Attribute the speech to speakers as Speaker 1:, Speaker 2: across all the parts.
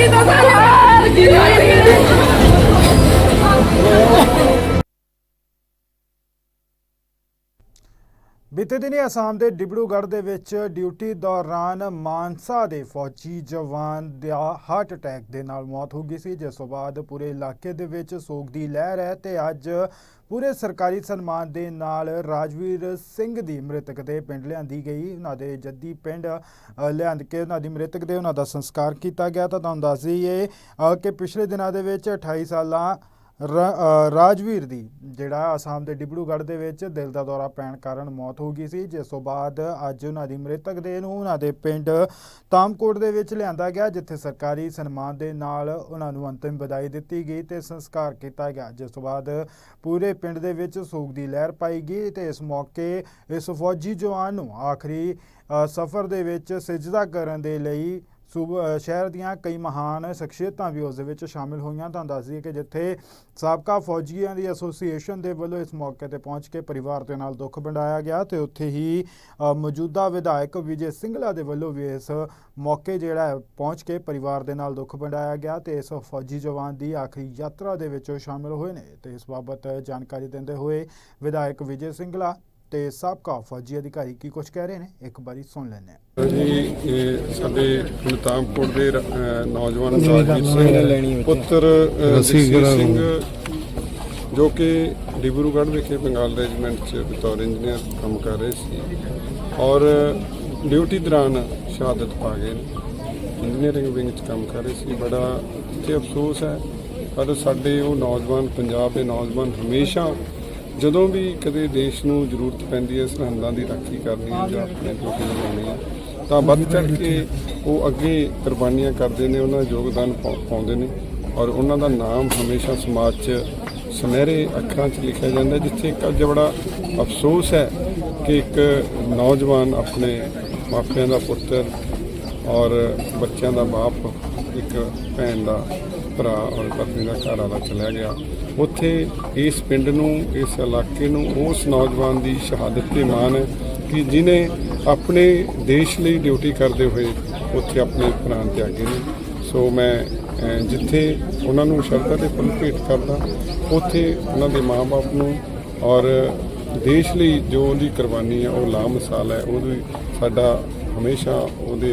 Speaker 1: ਕੀਤਾ ਸਾਰਾ ਕੀ
Speaker 2: ਬੀਤੇ ਦਿਨੀ ਅਸਾਮ ਦੇ ਡਿਬੜੂਗੜ੍ਹ ਦੇ ਵਿੱਚ ਡਿਊਟੀ ਦੌਰਾਨ ਮਾਨਸਾ ਦੇ ਫੌਜੀ ਜਵਾਨ ਦਾ ਹਾਰਟ ਅਟੈਕ ਦੇ ਨਾਲ ਮੌਤ ਹੋ ਗਈ ਸੀ, ਜਿਸ ਤੋਂ ਬਾਅਦ ਪੂਰੇ ਇਲਾਕੇ ਦੇ ਵਿੱਚ ਸੋਗ ਦੀ ਲਹਿਰ ਹੈ ਤੇ ਅੱਜ ਪੂਰੇ ਸਰਕਾਰੀ ਸਨਮਾਨ ਦੇ ਨਾਲ ਰਾਜਵੀਰ ਸਿੰਘ ਦੀ ਮ੍ਰਿਤਕ ਦੇ ਪਿੰਡ ਲਿਆਂਦੀ ਗਈ। ਉਹਨਾਂ ਦੇ ਜੱਦੀ ਪਿੰਡ ਲਿਆਂਦ ਕੇ ਉਹਨਾਂ ਦੀ ਮ੍ਰਿਤਕ ਦੇ ਉਹਨਾਂ ਦਾ ਸੰਸਕਾਰ ਕੀਤਾ ਗਿਆ ਤਾਂ ਤੁਹਾਨੂੰ ਦੱਸ ਦਈਏ ਕਿ ਪਿਛਲੇ ਦਿਨਾਂ ਦੇ ਵਿੱਚ 28 ਸਾਲਾਂ ਰਾਜਵੀਰ ਦੀ, ਜਿਹੜਾ ਅਸਾਮ ਦੇ ਡਿਬੜੂਗੜ੍ਹ ਦੇ ਵਿੱਚ ਦਿਲ ਦਾ ਦੌਰਾ ਪੈਣ ਕਾਰਨ ਮੌਤ ਹੋ ਗਈ ਸੀ, ਜਿਸ ਤੋਂ ਬਾਅਦ ਅੱਜ ਉਹਨਾਂ ਦੀ ਮ੍ਰਿਤਕ ਦੇਹ ਨੂੰ ਉਹਨਾਂ ਦੇ ਪਿੰਡ ਤਾਮਕੋਟ ਦੇ ਵਿੱਚ ਲਿਆਂਦਾ ਗਿਆ, ਜਿੱਥੇ ਸਰਕਾਰੀ ਸਨਮਾਨ ਦੇ ਨਾਲ ਉਹਨਾਂ ਨੂੰ ਅੰਤਿਮ ਵਿਦਾਈ ਦਿੱਤੀ ਗਈ ਤੇ ਸੰਸਕਾਰ ਕੀਤਾ ਗਿਆ। ਜਿਸ ਤੋਂ ਬਾਅਦ ਪੂਰੇ ਪਿੰਡ ਦੇ ਵਿੱਚ ਸੋਗ ਦੀ ਲਹਿਰ ਪਾਈ ਗਈ ਤੇ ਇਸ ਮੌਕੇ ਇਸ ਫੌਜੀ ਜਵਾਨ ਨੂੰ ਆਖਰੀ ਸਫ਼ਰ ਦੇ ਵਿੱਚ ਸਿਜਦਾ ਕਰਨ ਦੇ ਲਈ ਸੂਬ ਸ਼ਹਿਰ ਦੀਆਂ ਕਈ ਮਹਾਨ ਸ਼ਖਸੀਅਤਾਂ ਵੀ ਉਸ ਦੇ ਵਿੱਚ ਸ਼ਾਮਿਲ ਹੋਈਆਂ। ਤਾਂ ਦੱਸ ਦਈਏ ਕਿ ਜਿੱਥੇ ਸਾਬਕਾ ਫੌਜੀਆਂ ਦੀ ਐਸੋਸੀਏਸ਼ਨ ਦੇ ਵੱਲੋਂ ਇਸ ਮੌਕੇ ਤੇ ਪਹੁੰਚ ਕੇ ਪਰਿਵਾਰ ਦੇ ਨਾਲ ਦੁੱਖ ਵੰਡਾਇਆ ਗਿਆ ਤੇ ਉੱਥੇ ਹੀ ਮੌਜੂਦਾ ਵਿਧਾਇਕ ਵਿਜੇ ਸਿੰਗਲਾ ਦੇ ਵੱਲੋਂ ਵੀ ਇਸ ਮੌਕੇ ਜਿਹੜਾ ਪਹੁੰਚ ਕੇ ਪਰਿਵਾਰ ਦੇ ਨਾਲ ਦੁੱਖ ਵੰਡਾਇਆ ਗਿਆ ਤੇ ਇਸ ਫੌਜੀ ਜਵਾਨ ਦੀ ਆਖਰੀ ਯਾਤਰਾ ਦੇ ਵਿੱਚ ਸ਼ਾਮਿਲ ਹੋਏ ਨੇ। ਤੇ ਇਸ ਬਾਬਤ ਜਾਣਕਾਰੀ ਦਿੰਦੇ ਹੋਏ ਵਿਧਾਇਕ ਵਿਜੇ ਸਿੰਗਲਾ ਤੇ ਸਾਬਕਾ ਫੌਜੀ ਅਧਿਕਾਰੀ ਕੀ ਕੁਝ ਕਹਿ ਰਹੇ ਨੇ? ਇੱਕ ਵਾਰੀ ਸੁਣ ਲੈਂਦੇ ਹਾਂ।
Speaker 3: ਜੀ ਇਹ ਸਾਡੇ ਮਤਾਮਪੁਰ ਦੇ ਰ- ਅਹ ਨੌਜਵਾਨ ਰਾਜਵੀਰ ਸਿੰਘ ਪੁੱਤਰ ਅਹ, ਜਗਸੀਰ ਸਿੰਘ ਜੋ ਕਿ ਡਿਬਰੂਗੜ੍ਹ ਵਿਖੇ ਬੰਗਾਲ ਰੈਜੀਮੈਂਟ 'ਚ ਬਤੌਰ ਇੰਜੀਨੀਅਰ ਕੰਮ ਕਰ ਰਹੇ ਸੀ ਔਰ ਡਿਊਟੀ ਦੌਰਾਨ ਸ਼ਹਾਦਤ ਪਾ ਗਏ ਨੇ। ਇੰਜੀਨੀਅਰਿੰਗ ਵਿੰਗ 'ਚ ਕੰਮ ਕਰ ਰਹੇ ਸੀ। ਬੜਾ ਇੱਥੇ ਅਫਸੋਸ ਹੈ। ਪਰ ਸਾਡੇ ਉਹ ਨੌਜਵਾਨ ਪੰਜਾਬ ਦੇ ਨੌਜਵਾਨ ਹਮੇਸ਼ਾ ਜਦੋਂ ਵੀ ਕਦੇ ਦੇਸ਼ ਨੂੰ ਜ਼ਰੂਰਤ ਪੈਂਦੀ ਹੈ ਸਰਹੰਦਾਂ ਦੀ ਰਾਖੀ ਕਰਨੀ ਹੈ ਜਾਂ ਆਪਣੇ ਡਿਊਟੀ ਨਿਭਾਉਣੀ ਹੈ ਤਾਂ ਵੱਧ ਚੜ ਕੇ ਉਹ ਅੱਗੇ ਕੁਰਬਾਨੀਆਂ ਕਰਦੇ ਨੇ ਉਹਨਾਂ ਦਾ ਯੋਗਦਾਨ ਪਾਉਂਦੇ ਨੇ ਔਰ ਉਹਨਾਂ ਦਾ ਨਾਮ ਹਮੇਸ਼ਾ ਸਮਾਜ 'ਚ ਸੁਨਹਿਰੇ ਅੱਖਰਾਂ 'ਚ ਲਿਖਿਆ ਜਾਂਦਾ ਜਿੱਥੇ ਇੱਕ ਅੱਜ ਬੜਾ ਅਫਸੋਸ ਹੈ ਕਿ ਇੱਕ ਨੌਜਵਾਨ ਆਪਣੇ ਮਾਪਿਆਂ ਦਾ ਪੁੱਤਰ ਔਰ ਬੱਚਿਆਂ ਦਾ ਬਾਪ ਇੱਕ ਭੈਣ ਦਾ ਭਰਾ ਔਰ ਪਤਨੀ ਦਾ ਘਰ ਵਾਲਾ ਚਲਾ ਗਿਆ। ਉੱਥੇ ਇਸ ਪਿੰਡ ਨੂੰ, ਇਸ ਇਲਾਕੇ ਨੂੰ ਉਸ ਨੌਜਵਾਨ ਦੀ ਸ਼ਹਾਦਤ ਤੇ ਮਾਣ ਹੈ ਕਿ ਜਿਨੇ ਆਪਣੇ ਦੇਸ਼ ਲਈ ਡਿਊਟੀ ਕਰਦੇ ਹੋਏ ਉੱਥੇ ਆਪਣੇ ਪ੍ਰਾਣ ਤਿਆਗੇ ਨੇ। ਸੋ ਮੈਂ ਜਿੱਥੇ ਉਹਨਾਂ ਨੂੰ ਸ਼ਰਧਾ ਦੇ ਫੁੱਲ ਭੇਟ ਕਰਦਾ, ਉੱਥੇ ਉਹਨਾਂ ਦੇ ਮਾਪੇ ਨੂੰ ਔਰ ਦੇਸ਼ ਲਈ ਜੋ ਉਹਦੀ ਕੁਰਬਾਨੀ ਹੈ, ਉਹ ਲਾਮਿਸਾਲ ਹੈ, ਉਹਦੀ ਸਾਡਾ ਹਮੇਸ਼ਾ ਉਹਦੇ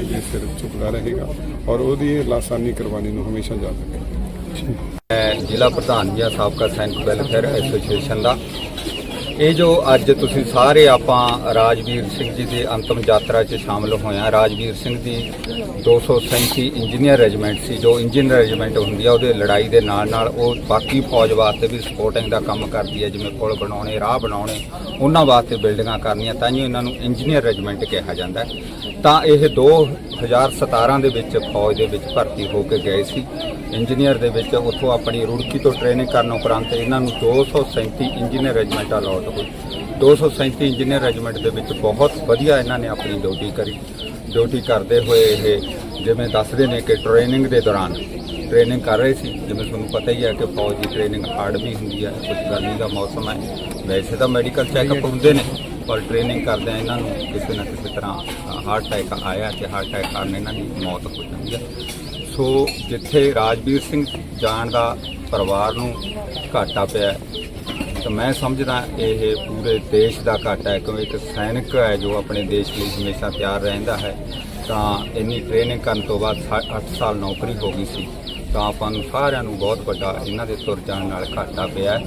Speaker 3: ਅੱਗੇ ਸਿਰ ਝੁਕਦਾ ਰਹੇਗਾ ਔਰ ਉਹਦੀ ਇਹ ਲਾਸਾਨੀ ਕੁਰਬਾਨੀ ਨੂੰ ਹਮੇਸ਼ਾ ਯਾਦ ਰੱਖੇਗਾ।
Speaker 4: ਮੈਂ ਜ਼ਿਲ੍ਹਾ ਪ੍ਰਧਾਨ ਜੀ ਹਾਂ ਸਾਬਕਾ ਸੈਨਿਕ ਵੈਲਫੇਅਰ ਐਸੋਸੀਏਸ਼ਨ ਦਾ ਇਹ ਜੋ ਅੱਜ ਤੁਸੀਂ ਸਾਰੇ ਆਪਾਂ ਰਾਜਵੀਰ ਸਿੰਘ ਜੀ ਦੀ ਅੰਤਮ ਯਾਤਰਾ 'ਚ ਸ਼ਾਮਲ ਹੋਏ ਹਾਂ। ਰਾਜਵੀਰ ਸਿੰਘ ਦੀ 237 ਇੰਜੀਨੀਅਰ ਰੈਜੀਮੈਂਟ ਸੀ, ਜੋ ਇੰਜੀਨੀਅਰ ਰੈਜੀਮੈਂਟ ਹੁੰਦੀ ਆ, ਉਹਦੇ ਲੜਾਈ ਦੇ ਨਾਲ ਨਾਲ ਉਹ ਬਾਕੀ ਫੌਜ ਵਾਸਤੇ ਵੀ ਸਪੋਰਟਿੰਗ ਦਾ ਕੰਮ ਕਰਦੀ ਹੈ ਜਿਵੇਂ ਪੁਲ ਬਣਾਉਣੇ, ਰਾਹ ਬਣਾਉਣੇ, ਉਹਨਾਂ ਵਾਸਤੇ ਬਿਲਡਿੰਗਾਂ ਕਰਨੀਆਂ, ਤਾਂ ਹੀ ਇਹਨਾਂ ਨੂੰ ਇੰਜੀਨੀਅਰ ਰੈਜੀਮੈਂਟ ਕਿਹਾ ਜਾਂਦਾ ਤਾਂ ਇਹ 2017 ਦੇ ਵਿੱਚ ਫੌਜ ਦੇ ਵਿੱਚ ਭਰਤੀ ਹੋ ਕੇ ਗਏ ਸੀ। ਇੰਜੀਨੀਅਰ ਦੇ ਵਿੱਚ ਉੱਥੋਂ ਆਪਣੀ ਰੁੜਕੀ ਤੋਂ ਟ੍ਰੇਨਿੰਗ ਕਰਨ ਉਪਰੰਤ ਇਹਨਾਂ ਨੂੰ 237 ਇੰਜੀਨੀਅਰ ਰੈਜੀਮੈਂਟ ਅਲਾਟ ਹੋਈ 237 ਇੰਜੀਨੀਅਰ ਰੈਜੀਮੈਂਟ ਦੇ ਵਿੱਚ ਬਹੁਤ ਵਧੀਆ ਇਹਨਾਂ ਨੇ ਆਪਣੀ ਡਿਊਟੀ ਕਰੀ। ਡਿਊਟੀ ਕਰਦੇ ਹੋਏ ਇਹ ਜਿਵੇਂ ਦੱਸਦੇ ਨੇ ਕਿ ਟ੍ਰੇਨਿੰਗ ਦੇ ਦੌਰਾਨ ਟ੍ਰੇਨਿੰਗ ਕਰ ਰਹੇ ਸੀ। ਜਿਵੇਂ ਤੁਹਾਨੂੰ ਪਤਾ ਹੀ ਹੈ ਕਿ ਫੌਜ ਦੀ ਟ੍ਰੇਨਿੰਗ ਹਾਰਡ ਵੀ ਹੁੰਦੀ ਹੈ ਕੁਝ ਗਰਮੀ ਦਾ ਮੌਸਮ ਹੈ। ਵੈਸੇ ਤਾਂ ਮੈਡੀਕਲ ਚੈੱਕਅਪ ਹੁੰਦੇ ਨੇ, ਪਰ ਟ੍ਰੇਨਿੰਗ ਕਰਦੇ ਇਹਨਾਂ ਨੂੰ ਕਿਸੇ ਨਾ ਕਿਸੇ ਤਰ੍ਹਾਂ ਹਾਰਟ ਅਟੈਕ ਆਇਆ ਤੇ ਹਾਰਟ ਅਟੈਕ ਕਾਰਨ ਇਹਨਾਂ ਦੀ ਮੌਤ ਹੋ ਜਾਂਦੀ ਹੈ। ਸੋ ਜਿੱਥੇ ਰਾਜਵੀਰ ਸਿੰਘ ਜਾਣ ਦਾ ਪਰਿਵਾਰ ਨੂੰ ਘਾਟਾ ਪਿਆ ਤਾਂ ਮੈਂ ਸਮਝਦਾ ਇਹ ਪੂਰੇ ਦੇਸ਼ ਦਾ ਘਾਟਾ ਹੈ, ਕਿਉਂਕਿ ਇੱਕ ਸੈਨਿਕ ਹੈ ਜੋ ਆਪਣੇ ਦੇਸ਼ ਲਈ ਹਮੇਸ਼ਾ ਤਿਆਰ ਰਹਿੰਦਾ ਹੈ। ਤਾਂ ਇੰਨੀ ਟ੍ਰੇਨਿੰਗ ਕਰਨ ਤੋਂ ਬਾਅਦ 8 ਸਾਲ ਨੌਕਰੀ ਹੋ ਗਈ ਸੀ। ਤਾਂ ਆਪਾਂ ਨੂੰ ਸਾਰਿਆਂ ਨੂੰ ਬਹੁਤ ਵੱਡਾ ਇਹਨਾਂ ਦੇ ਤੁਰ ਜਾਣ ਨਾਲ ਘਾਟਾ ਪਿਆ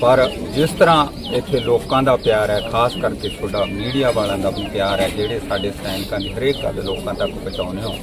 Speaker 4: ਪਰ ਜਿਸ ਤਰ੍ਹਾਂ ਇੱਥੇ ਲੋਕਾਂ ਦਾ ਪਿਆਰ ਹੈ, ਖਾਸ ਕਰਕੇ ਤੁਹਾਡਾ ਮੀਡੀਆ ਵਾਲਿਆਂ ਦਾ ਵੀ ਪਿਆਰ ਹੈ, ਜਿਹੜੇ ਸਾਡੇ ਸੈਨਿਕਾਂ ਦੀ ਹਰੇਕ ਗੱਲ ਲੋਕਾਂ ਤੱਕ ਪਹੁੰਚਾਉਂਦੇ ਹੋ।